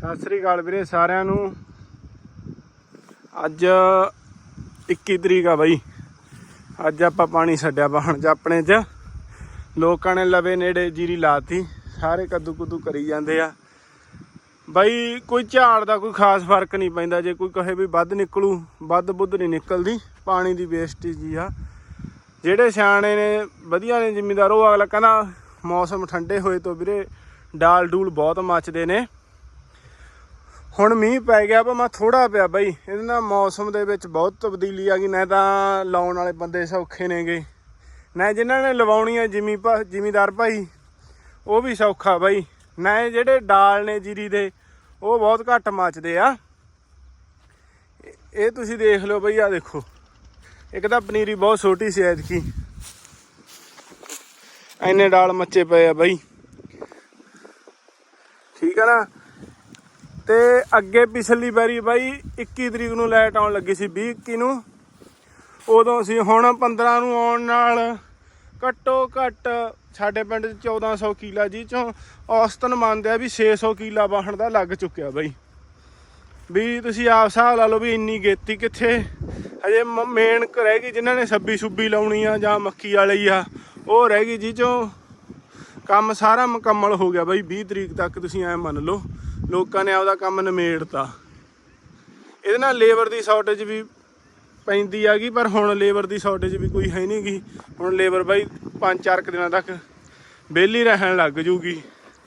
ਸਤਿ ਸ੍ਰੀ ਅਕਾਲ ਵੀਰੇ ਸਾਰਿਆਂ ਨੂੰ। ਅੱਜ 21 ਤਰੀਕ ਆ ਬਾਈ। ਅੱਜ ਆਪਾਂ ਪਾਣੀ ਛੱਡਿਆ ਬਾਹਣ ਚ ਆਪਣੇ ਚ। ਲੋਕਾਂ ਨੇ ਲਵੇ ਨੇੜੇ ਜੀਰੀ ਲਾਤੀ। ਸਾਰੇ ਕੱਦੂ ਕੁੱਦੂ ਕਰੀ ਜਾਂਦੇ ਆ। ਬਾਈ ਕੋਈ ਝਾੜ ਦਾ ਕੋਈ ਖਾਸ ਫ਼ਰਕ ਨਹੀਂ ਪੈਂਦਾ। ਜੇ ਕੋਈ ਕਹੇ ਵੀ ਵੱਧ ਨਿਕਲੂ, ਵੱਧ ਬੁੱਧ ਨਹੀਂ ਨਿਕਲਦੀ। ਪਾਣੀ ਦੀ ਵੇਸਟੇਜ ਹੀ ਆ। ਜਿਹੜੇ ਸਿਆਣੇ ਨੇ, ਵਧੀਆ ਨੇ ਜ਼ਿਮੀਦਾਰ, ਉਹ ਅਗਲਾ ਕਹਿੰਦਾ ਮੌਸਮ ਠੰਡੇ ਹੋਏ ਤੋਂ ਵੀਰੇ ਡਾਲ ਡੂਲ ਬਹੁਤ ਮੱਚਦੇ ਨੇ। ਹੁਣ ਮੀਂਹ ਪੈ ਗਿਆ ਪਰ ਮੈਂ ਥੋੜਾ ਪਿਆ ਬਾਈ। ਇਹਦੇ ਨਾਲ ਮੌਸਮ ਦੇ ਵਿੱਚ ਬਹੁਤ ਤਬਦੀਲੀ ਆ ਗਈ। ਨਾ ਤਾਂ ਲਾਉਣ ਵਾਲੇ ਬੰਦੇ ਸੌਖੇ ਨੇਗੇ। ਨਾ ਜਿਨ੍ਹਾਂ ਨੇ ਲਵਾਉਣੀ ਆ ਜਿਮੀ ਜ਼ਿਮੀਦਾਰ ਭਾਈ, ਉਹ ਵੀ ਸੌਖਾ ਬਾਈ। ਨਾ ਜਿਹੜੇ ਡਾਲ ਨੇ ਜੀਰੀ ਦੇ, ਉਹ ਬਹੁਤ ਘੱਟ ਮੱਚਦੇ ਆ। ਇਹ- ਇਹ ਤੁਸੀਂ ਦੇਖ ਲਓ ਬਈ, ਆ ਦੇਖੋ। ਇੱਕ ਤਾਂ ਪਨੀਰੀ ਬਹੁਤ ਛੋਟੀ ਸੀ ਐਤਕੀ। ਐਨੇ ਡਾਲ ਮੱਚੇ ਪਏ ਆ ਬਈ। ਠੀਕ ਆ ਨਾ? ਤੇ ਅੱਗੇ ਪਿਛਲੀ ਵਾਰੀ ਬਾਈ 21 ਤਰੀਕ ਨੂੰ ਲਾਈਟ ਆਉਣ ਲੱਗੀ ਸੀ 20 21 ਨੂੰ। ਉਦੋਂ ਸੀ ਹੁਣ 15 ਨੂੰ ਆਉਣ ਨਾਲ ਘੱਟੋ ਘੱਟ ਸਾਡੇ ਪਿੰਡ 'ਚ 1400 ਕਿਲਾ ਜੀ ਚੋਂ ਔਸਤਨ ਮੰਨਦੇ ਆ ਵੀ 600 ਕਿਲਾ ਵਾਹਣ ਦਾ ਲੱਗ ਚੁੱਕਿਆ ਬਾਈ। ਵੀ ਤੁਸੀਂ ਆਪ ਹਿਸਾਬ ਲਾ ਲਓ ਵੀ ਇੰਨੀ ਗੇਤੀ ਕਿੱਥੇ? ਹਜੇ ਮੇਨ ਰਹਿ ਗਈ ਜਿਨ੍ਹਾਂ ਨੇ ਸੱਬੀ ਸੁੱਬੀ ਲਾਉਣੀ ਆ ਜਾਂ ਮੱਕੀ ਵਾਲੀ ਆ, ਉਹ ਰਹਿ ਗਈ ਜੀ ਚੋਂ। ਕੰਮ ਸਾਰਾ ਮੁਕੰਮਲ ਹੋ ਗਿਆ ਬਾਈ 20 ਤਰੀਕ ਤੱਕ ਤੁਸੀਂ ਐ ਮੰਨ ਲਓ। ਲੋਕਾਂ ਨੇ ਆਪਦਾ ਕੰਮ ਨਿਮੇੜਤਾ। ਇਹਦੇ ਨਾਲ ਲੇਬਰ ਦੀ ਸ਼ਾਰਟੇਜ ਵੀ ਪੈਂਦੀ ਆਗੀ ਪਰ ਹੁਣ ਲੇਬਰ ਦੀ ਸ਼ਾਰਟੇਜ ਵੀ ਕੋਈ ਹੈ ਨਹੀਂ ਨਹੀਂਗੀ ਹੁਣ ਲੇਬਰ ਬਾਈ 5-4 ਦਿਨਾਂ ਤੱਕ ਵਿਹਲੀ ਰਹਿਣ ਲੱਗ ਜੂਗੀ।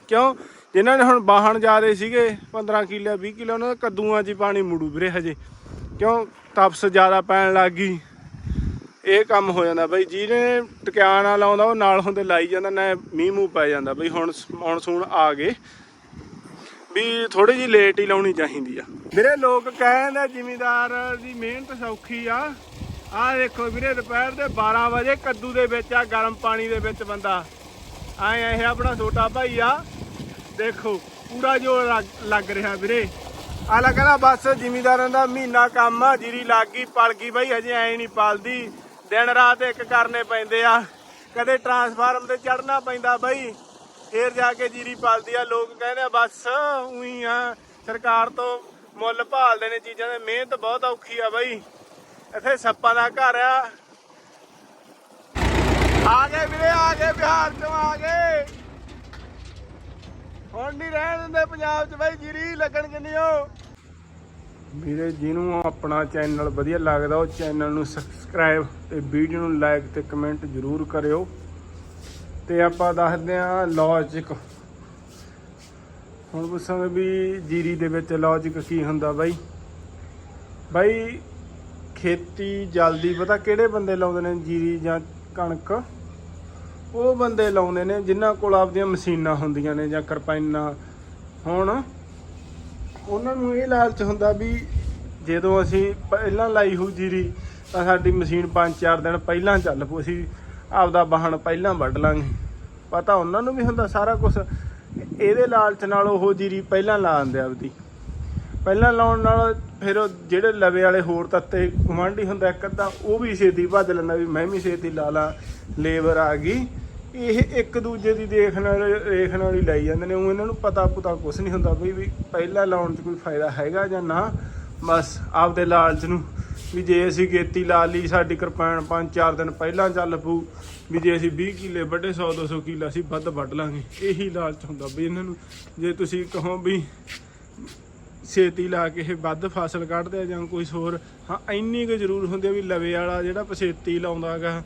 ਕਿਉਂ? ਜਿਨ੍ਹਾਂ ਨੇ ਹੁਣ ਬਾਹਣ ਜਾਦੇ ਸੀਗੇ 15 ਕਿੱਲੇ 20 ਕਿੱਲੇ, ਉਹਨਾਂ ਦਾ ਕੱਦੂਆਂ 'ਚ ਹੀ ਪਾਣੀ ਮੁੜੂ ਵੀਰੇ ਹਜੇ। ਕਿਉਂ? ਤਪਸ ਜ਼ਿਆਦਾ ਪੈਣ ਲੱਗ ਗਈ। ਇਹ ਕੰਮ ਹੋ ਜਾਂਦਾ ਬਈ, ਜਿਹਨੇ ਟਿਕਾਣਾ ਲਾਉਂਦਾ ਉਹ ਨਾਲ ਹੁੰਦੇ ਲਾਈ ਜਾਂਦਾ, ਨਾ ਮੀਂਹ ਮੂੰਹ ਪੈ ਜਾਂਦਾ। ਬਈ ਹੁਣ ਮੌਨਸੂਨ ਆ ਗਏ। ਵੀ ਥੋੜੀ ਜੀ ਲੇਟ ਹੀ ਲਾਉਣੀ ਚਾਹੀਦੀ ਆ। ਵੀਰੇ ਲੋਕ ਕਹਿੰਦੇ ਜ਼ਿਮੀਦਾਰ ਦੀ ਮਿਹਨਤ ਸੌਖੀ ਆ। ਆਹ ਦੇਖੋ ਵੀਰੇ, ਦੁਪਹਿਰ ਦੇ 12 ਵਜੇ ਕੱਦੂ ਦੇ ਵਿੱਚ ਆ, ਗਰਮ ਪਾਣੀ ਦੇ ਵਿੱਚ ਬੰਦਾ। ਆਏ ਇਹ ਆਪਣਾ ਛੋਟਾ ਭਾਈ ਆ। ਦੇਖੋ, ਪੂਰਾ ਜੋਰ ਲੱਗ- ਲੱਗ ਰਿਹਾ ਵੀਰੇ। ਆਲਾ ਕਹਿੰਦਾ, ਬਸ ਜ਼ਿਮੀਦਾਰਾਂ ਦਾ ਮਹੀਨਾ ਕੰਮ ਆ, ਜੀਰੀ ਲੱਗ ਗਈ, ਪਲ ਗਈ ਬਈ, ਹਜੇ ਐ ਨਹੀਂ ਪਲਦੀ। ਦਿਨ ਰਾਤ ਇੱਕ ਕਰਨੇ ਪੈਂਦੇ ਆ। ਕਦੇ ਟਰਾਂਸਫਾਰਮ ਤੇ ਚੜਨਾ ਪੈਂਦਾ ਬਈ। ਫੇਰ ਜਾ ਕੇ ਜੀਰੀ ਪਲਦੀ ਆ, ਲੋਕ ਕਹਿੰਦੇ ਆ, ਬਸ ਉਹੀ ਆ। ਸਰਕਾਰ ਤੋਂ ਮੁੱਲ ਭਾਲਦੇ ਨੇ ਚੀਜ਼ਾਂ ਦੇ, ਮਿਹਨਤ ਬਹੁਤ ਔਖੀ ਆ ਬਾਈ। ਇੱਥੇ ਸੱਪਾਂ ਦਾ ਘਰ ਆ। ਆ ਗਏ ਵੀਰੇ, ਆ ਗਏ, ਬਿਹਾਰ ਤੋਂ ਆ ਗਏ। ਹੁਣ ਨਹੀਂ ਰਹਿਣ ਦਿੰਦੇ ਪੰਜਾਬ 'ਚ ਬਾਈ, ਜੀਰੀ ਲੱਗਣ ਕਿੰਨੀ ਓ ਵੀਰੇ, ਜਿਹਨੂੰ ਆਪਣਾ ਚੈਨਲ ਵਧੀਆ ਲੱਗਦਾ, ਉਹ ਚੈਨਲ ਨੂੰ ਸਬਸਕ੍ਰਾਈਬ ਤੇ ਵੀਡੀਓ ਨੂੰ ਲਾਈਕ ਤੇ ਕਮੈਂਟ ਜ਼ਰੂਰ ਕਰਿਓ। ਤੇ ਆਪਾਂ ਦੱਸਦੇ ਆਂ ਲੌਜਿਕ ਹੁਣ ਪੁੱਛਾਂਗੇ ਵੀ ਜੀਰੀ ਦੇ ਵਿੱਚ ਲੌਜਿਕ ਕੀ ਹੁੰਦਾ ਬਾਈ? ਬਾਈ, ਖੇਤੀ, ਜਲਦੀ, ਪਤਾ ਕਿਹੜੇ ਬੰਦੇ ਲਾਉਂਦੇ ਨੇ ਜੀਰੀ ਜਾਂ ਕਣਕ? ਉਹ ਬੰਦੇ ਲਾਉਂਦੇ ਨੇ ਜਿਨ੍ਹਾਂ ਕੋਲ ਆਪਦੀਆਂ ਮਸ਼ੀਨਾਂ ਹੁੰਦੀਆਂ ਨੇ ਜਾਂ ਕਰਪਾਈਨਾਂ ਹੁਣ ਉਹਨਾਂ ਨੂੰ ਇਹ ਲਾਲਚ ਹੁੰਦਾ ਵੀ ਜਦੋਂ ਅਸੀਂ ਪਹਿਲਾਂ ਲਾਈ ਹੋ ਜੀਰੀ ਤਾਂ ਸਾਡੀ ਮਸ਼ੀਨ 5-4 ਦਿਨ ਪਹਿਲਾਂ ਚੱਲ ਪੂ ਅਸੀਂ ਆਪਦਾ ਵਾਹਣ ਪਹਿਲਾਂ ਵੱਢ ਲਾਂਗੇ। ਪਤਾ ਉਹਨਾਂ ਨੂੰ ਵੀ ਹੁੰਦਾ ਸਾਰਾ ਕੁਝ ਇਹਦੇ ਲਾਲਚ ਨਾਲ ਉਹ ਜੀਰੀ ਪਹਿਲਾਂ ਲਾ ਦਿੰਦੇ ਆਪਦੀ। ਪਹਿਲਾਂ ਲਾਉਣ ਨਾਲ ਫਿਰ ਉਹ ਜਿਹੜੇ ਲਵੇ ਵਾਲੇ ਹੋਰ ਤੱਤੇ ਕਮਾਂਡੀ ਹੁੰਦਾ ਇੱਕ ਅੱਧਾ, ਉਹ ਵੀ ਛੇਤੀ ਭੱਜ ਲੈਂਦਾ ਵੀ ਮੈਂ ਵੀ ਛੇਤੀ ਲਾ ਲਾਂ, ਲੇਬਰ ਆ ਗਈ। ਇਹ ਇੱਕ ਦੂਜੇ ਦੀ ਦੇਖ ਨਾਲ ਰੇਖ ਨਾਲ ਹੀ ਲਾਈ ਜਾਂਦੇ ਨੇ। ਉਹ ਇਹਨਾਂ ਨੂੰ ਪਤਾ ਪੁਤਾ ਕੁਝ ਨਹੀਂ ਹੁੰਦਾ ਵੀ ਵੀ ਪਹਿਲਾਂ ਲਾਉਣ 'ਚ ਕੋਈ ਫਾਇਦਾ ਹੈਗਾ ਜਾਂ ਨਾ। ਬਸ ਆਪਦੇ ਲਾਲਚ ਨੂੰ ਵੀ ਜੇ ਅਸੀਂ ਖੇਤੀ ਲਾ ਲਈ, ਸਾਡੀ ਕਿਰਪਾਨ 5-4 ਦਿਨ ਪਹਿਲਾਂ ਚੱਲ ਪੂ ਵੀ ਜੇ ਅਸੀਂ 20 ਕਿੱਲੇ ਵੱਡੇ 100-200 ਕਿੱਲਾ ਅਸੀਂ ਵੱਧ ਵੱਢ ਲਾਂਗੇ। ਇਹੀ ਲਾਲਚ ਹੁੰਦਾ ਵੀ ਇਹਨਾਂ ਨੂੰ। ਜੇ ਤੁਸੀਂ ਕਹੋ ਵੀ ਛੇਤੀ ਲਾ ਕੇ ਇਹ ਵੱਧ ਫਸਲ ਕੱਢਦੇ ਆ ਜਾਂ ਕੋਈ ਹੋਰ, ਹਾਂ, ਇੰਨੀ ਕੁ ਜ਼ਰੂਰ ਹੁੰਦੀ ਆ ਵੀ ਲਵੇ ਵਾਲਾ ਜਿਹੜਾ ਪਛੇਤੀ ਲਾਉਂਦਾਗਾ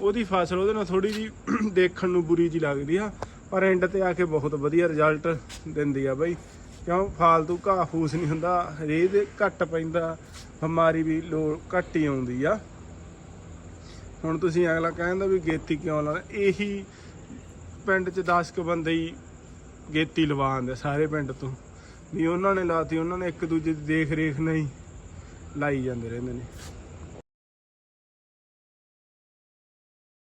ਉਹਦੀ ਫਸਲ ਉਹਦੇ ਨਾਲ ਥੋੜੀ ਜੀ ਦੇਖਣ ਨੂੰ ਬੁਰੀ ਜੀ ਲੱਗਦੀ ਆ, ਪਰ ਐਂਡ ਤੇ ਆ ਕੇ ਬਹੁਤ ਵਧੀਆ ਰਿਜ਼ਲਟ ਦਿੰਦੀ ਆ ਬਈ। ਕਿਉਂ ਫਾਲਤੂ ਘਾਹ ਫੂਸ ਨਹੀਂ ਹੁੰਦਾ? ਰੇਹ ਦੇ ਘੱਟ ਪੈਂਦਾ, ਬਿਮਾਰੀ ਵੀ ਲੋ ਘੱਟ ਹੀ ਆਉਂਦੀ ਆ। ਹੁਣ ਤੁਸੀਂ ਅਗਲਾ ਕਹਿੰਦਾ ਵੀ ਗੇਤੀ ਕਿਉਂ ਲਾਉਂਦਾ? ਇਹੀ ਪਿੰਡ 'ਚ 10 ਕੁ ਬੰਦੇ ਹੀ ਗੇਤੀ ਲਵਾ ਆਂਦੇ ਸਾਰੇ ਪਿੰਡ ਤੋਂ। ਵੀ ਉਹਨਾਂ ਨੇ ਲਾਤੀ, ਉਹਨਾਂ ਨੇ ਇੱਕ ਦੂਜੇ ਦੀ ਦੇਖ ਰੇਖ ਨਹੀਂ ਲਾਈ ਜਾਂਦੇ ਰਹਿੰਦੇ ਨੇ।